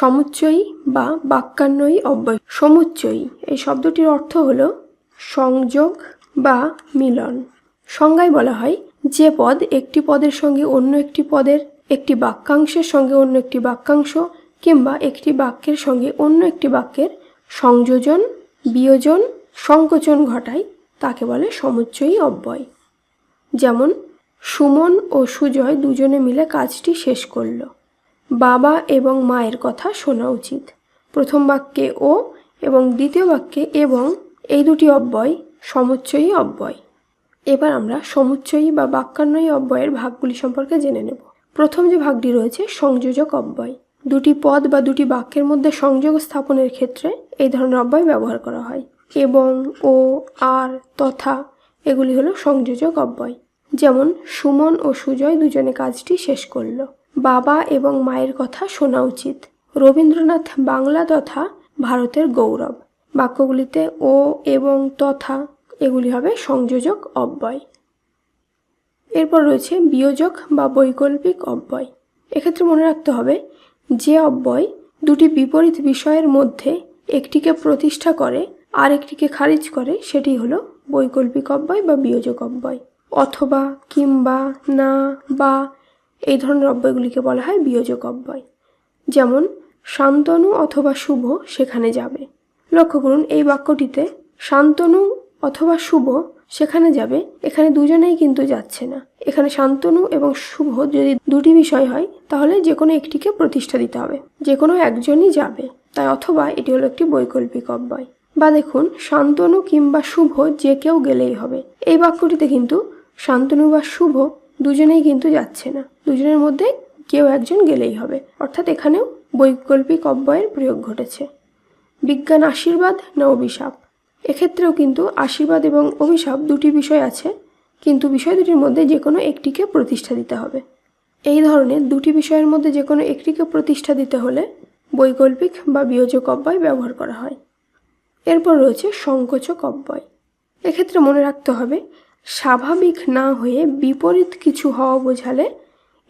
সমুচ্চয়ী বা বাক্যান্বয়ী অব্যয়। সমুচ্চয়ী, এই শব্দটির অর্থ হল সংযোগ বা মিলন। সংজ্ঞায় বলা হয়, যে পদ একটি পদের সঙ্গে অন্য একটি পদের, একটি বাক্যাংশের সঙ্গে অন্য একটি বাক্যাংশ কিংবা একটি বাক্যের সঙ্গে অন্য একটি বাক্যের সংযোজন, বিয়োজন, সংকোচন ঘটায়, তাকে বলে সমুচ্চয়ী অব্যয়। যেমন, সুমন ও সুজয় দুজনে মিলে কাজটি শেষ করল। বাবা এবং মায়ের কথা শোনা উচিত। প্রথম বাক্যে ও এবং দ্বিতীয় বাক্যে এবং এই দুটি অব্যয় সমুচ্চয়ী অব্যয়। এবার আমরা সমুচ্চয়ী বা বাক্যান্বয়ী অব্যয়ের ভাগগুলি সম্পর্কে জেনে নেব। প্রথম যে ভাগটি রয়েছে, সংযোজক অব্যয়। দুটি পদ বা দুটি বাক্যের মধ্যে সংযোগ স্থাপনের ক্ষেত্রে এই ধরনের অব্যয় ব্যবহার করা হয়। এবং, ও, আর, তথা এগুলি হলো সংযোজক অব্যয়। যেমন, সুমন ও সুজয় দুজনে কাজটি শেষ করল। বাবা এবং মায়ের কথা শোনা উচিত। রবীন্দ্রনাথ বাংলা তথা ভারতের গৌরব। বাক্যগুলিতে ও এবং তথা, এগুলি হবে সংযোজক অব্যয়। এরপর রয়েছে বিয়োজক বা বৈকল্পিক অব্যয়। এক্ষেত্রে মনে রাখতে হবে, যে অব্যয় দুটি বিপরীত বিষয়ের মধ্যে একটিকে প্রতিষ্ঠা করে আর একটিকে খারিজ করে, সেটি হলো বৈকল্পিক অব্যয় বা বিয়োজক অব্যয়। অথবা, কিংবা, না, বা এই ধরনের অব্যয়গুলিকে বলা হয় বিয়োজক অব্যয়। যেমন, শান্তনু অথবা শুভ সেখানে যাবে। লক্ষ্য করুন, এই বাক্যটিতে শান্তনু অথবা শুভ সেখানে যাবে, এখানে দুজনেই কিন্তু যাচ্ছে না। এখানে শান্তনু এবং শুভ যদি দুটি বিষয় হয়, তাহলে যে কোনো একটিকে প্রতিষ্ঠা দিতে হবে। যে কোনো একজনই যাবে, তাই অথবা এটি হলো একটি বৈকল্পিক অব্যয়। বা দেখুন, শান্তনু কিংবা শুভ যে কেউ গেলেই হবে। এই বাক্যটিতে কিন্তু শান্তনু বা শুভ দুজনেই কিন্তু যাচ্ছে না। দুজনের মধ্যে কেউ একজন গেলেই হবে। অর্থাৎ এখানেও বৈকল্পিক অব্যয়ের প্রয়োগ ঘটেছে। বিজ্ঞান আশীর্বাদ না অভিশাপ? এক্ষেত্রেও কিন্তু আশীর্বাদ এবং অভিশাপ দুটি বিষয় আছে, কিন্তু বিষয় দুটির মধ্যে যে কোনো একটিকে প্রতিষ্ঠা দিতে হবে। এই ধরনের দুটি বিষয়ের মধ্যে যে কোনো একটিকে প্রতিষ্ঠা দিতে হলে বৈকল্পিক বা বিয়োজক অব্যয় ব্যবহার করা হয়। এরপর রয়েছে সংকোচক অব্যয়। এক্ষেত্রে মনে রাখতে হবে স্বাভাবিক না হয়ে বিপরীত কিছু হওয়া বোঝালে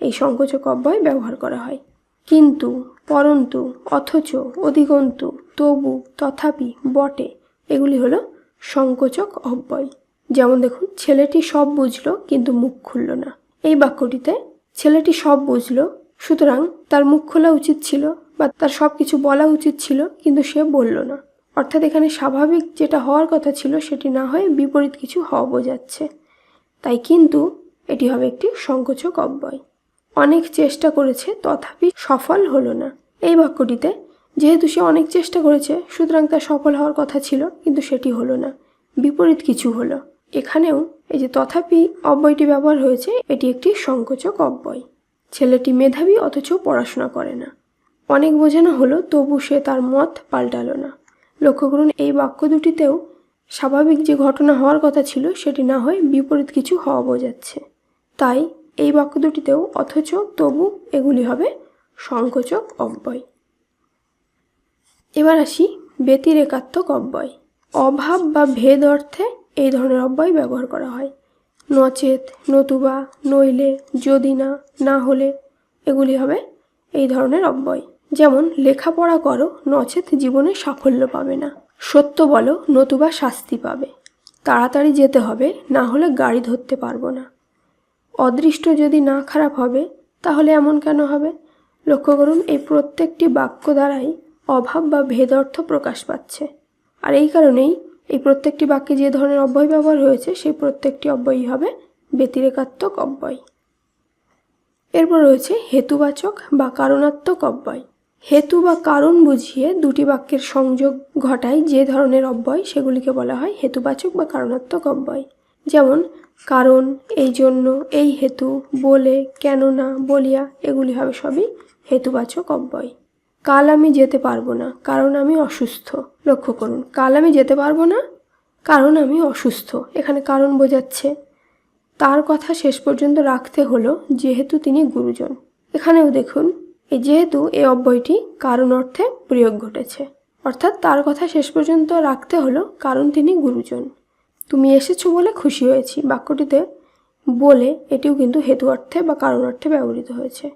এই সংকোচক অব্যয় ব্যবহার করা হয়। কিন্তু, পরন্তু, অথচ অধিগন্তু তবু, তথাপি, বটে, এগুলি হলো সংকোচক অব্যয়। যেমন দেখুন, ছেলেটি সব বুঝলো, কিন্তু মুখ খুলল না। এই বাক্যটিতে, ছেলেটি সব বুঝলো, সুতরাং তার মুখ খোলা উচিত ছিল, বা তার সব কিছু বলা উচিত ছিল, কিন্তু সে বলল না। অর্থাৎ এখানে স্বাভাবিক যেটা হওয়ার কথা ছিল সেটি না হয়ে বিপরীত কিছু হওয়া বোঝাচ্ছে। তাই কিন্তু এটি হবে একটি সংকোচক অব্যয়। অনেক চেষ্টা করেছে, তথাপি সফল হলো না। এই বাক্যটিতে, যেহেতু সে অনেক চেষ্টা করেছে, সুতরাং তার সফল হওয়ার কথা ছিল, কিন্তু সেটি হলো না। বিপরীত কিছু হলো। এখানেও এই যে তথাপি অব্যয়টি ব্যবহার হয়েছে, এটি একটি সংকোচক অব্যয়। ছেলেটি মেধাবী, অথচ পড়াশোনা করে না। অনেক বোঝানো হলো, তবু সে তার মত পাল্টালো না। লক্ষ্য করুন, এই বাক্য দুটিতেও স্বাভাবিক যে ঘটনা হওয়ার কথা ছিল, সেটি না হয়ে বিপরীত কিছু হওয়া বোঝাচ্ছে। তাই এই বাক্য দুটিতেও অথচ তবু এগুলি হবে সংকোচক অব্যয়। এবার আসি ব্যতিরেকাত্মক অব্যয়। অভাব বা ভেদ অর্থে এই ধরনের অব্যয় ব্যবহার করা হয়। নচেত, নতুবা, নইলে, যদি না না হলে এগুলি হবে এই ধরনের অব্যয়। যেমন, লেখাপড়া করো, নচেত জীবনে সাফল্য পাবে না। সত্য বলো, নতুবা শাস্তি পাবে। তাড়াতাড়ি যেতে হবে, না হলে গাড়ি ধরতে পারব না। অদৃষ্ট যদি না খারাপ হবে, তাহলে এমন কেন হবে? লক্ষ্য করুন, এই প্রত্যেকটি বাক্য দ্বারাই অভাব বা ভেদ অর্থ প্রকাশ পাচ্ছে। আর এই কারণেই এই প্রত্যেকটি বাক্যে যে ধরনের অব্যয় ব্যবহার হয়েছে, সেই প্রত্যেকটি অব্যয়ই হবে ব্যতিরেকাত্মক অব্যয়। এরপর রয়েছে হেতুবাচক বা কারণাত্মক অব্যয়। হেতু বা কারণ বুঝিয়ে দুটি বাক্যের সংযোগ ঘটায় যে ধরনের অব্যয়, সেগুলিকে বলা হয় হেতুবাচক বা কারণাত্মক অব্যয়। যেমন, কারণ, এই জন্য, এই হেতু, বলে কেননা বলিয়া, এগুলি হবে সবই হেতুবাচক অব্যয়। কাল আমি যেতে পারব না, কারণ আমি অসুস্থ। লক্ষ্য করুন, কাল আমি যেতে পারব না, কারণ আমি অসুস্থ। এখানে কারণ বোঝাচ্ছে। তার কথা শেষ পর্যন্ত রাখতে হলো, যেহেতু তিনি গুরুজন। এখানেও দেখুন যেহেতু এই অব্যয়টি কারণ অর্থে প্রয়োগ ঘটেছে। অর্থাৎ তার কথা শেষ পর্যন্ত রাখতে হলো কারণ তিনি গুরুজন। তুমি এসেছ বলে খুশি হয়েছি। বাক্যটিতে বলে এটিও কিন্তু হেতু অর্থে বা কারণ অর্থে ব্যবহৃত হয়েছে।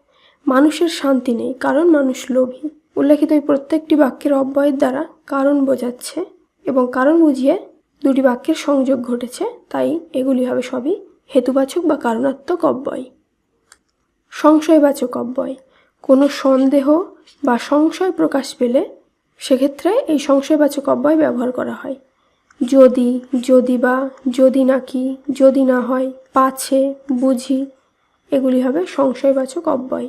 মানুষের শান্তি নেই কারণ মানুষ লোভী। উল্লেখিত এই প্রত্যেকটি বাক্যের অব্যয়ের দ্বারা কারণ বোঝাচ্ছে এবং কারণ বুঝিয়ে দুটি বাক্যের সংযোগ ঘটেছে, তাই এগুলি হবে সবই হেতুবাচক বা কারণাত্মক অব্যয়। সংশয়বাচক অব্যয়। কোনো সন্দেহ বা সংশয় প্রকাশ পেলে সেক্ষেত্রে এই সংশয়বাচক অব্যয় ব্যবহার করা হয়। যদি যদি বা, যদি নাকি, যদি না হয়, পাছে, বুঝি, এগুলি হবে সংশয়বাচক অব্যয়।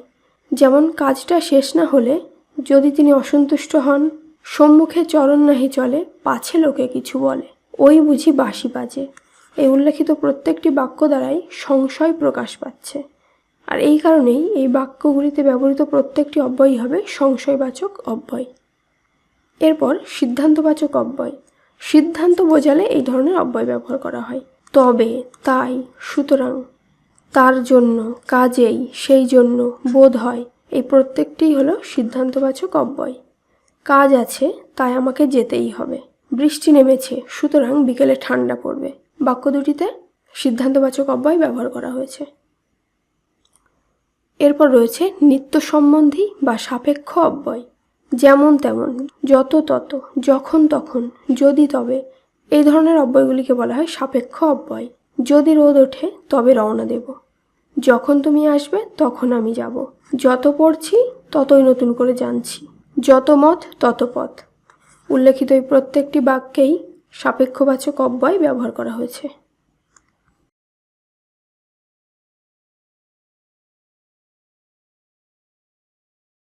যেমন কাজটা শেষ না হলে যদি তিনি অসন্তুষ্ট হন, সম্মুখে চরণ নাহি চলে, পাছে লোকে কিছু বলে, ওই বুঝি বাসি বাজে। এই উল্লেখিত প্রত্যেকটি বাক্য দ্বারাই সংশয় প্রকাশ পাচ্ছে। আর এই কারণেই এই বাক্যগুলিতে ব্যবহৃত প্রত্যেকটি অব্যয়ই হবে সংশয়বাচক অব্যয়। এরপর সিদ্ধান্তবাচক অব্যয়। সিদ্ধান্ত বোঝালে এই ধরনের অব্যয় ব্যবহার করা হয়। তবে, তাই, সুতরাং তার জন্য, কাজেই, সেই জন্য বোধ হয় এই প্রত্যেকটিই হলো সিদ্ধান্তবাচক অব্যয়। কাজ আছে, তাই আমাকে যেতেই হবে। বৃষ্টি নেমেছে, সুতরাং বিকেলে ঠান্ডা পড়বে। বাক্য দুটিতে সিদ্ধান্তবাচক অব্যয় ব্যবহার করা হয়েছে। এরপর রয়েছে নিত্য সম্বন্ধী বা সাপেক্ষ অব্যয়। যেমন তেমন, যত তত, যখন তখন, যদি তবে, এই ধরনের অব্যয়গুলিকে বলা হয় সাপেক্ষ অব্যয়। যদি রোদ ওঠে, তবে রওনা দেব। যখন তুমি আসবে, তখন আমি যাব। যত পড়ছি, ততই নতুন করে জানছি। যত মত, তত পথ। উল্লেখিত এই প্রত্যেকটি বাক্যেই সাপেক্ষবাচক অব্যয় ব্যবহার করা হয়েছে।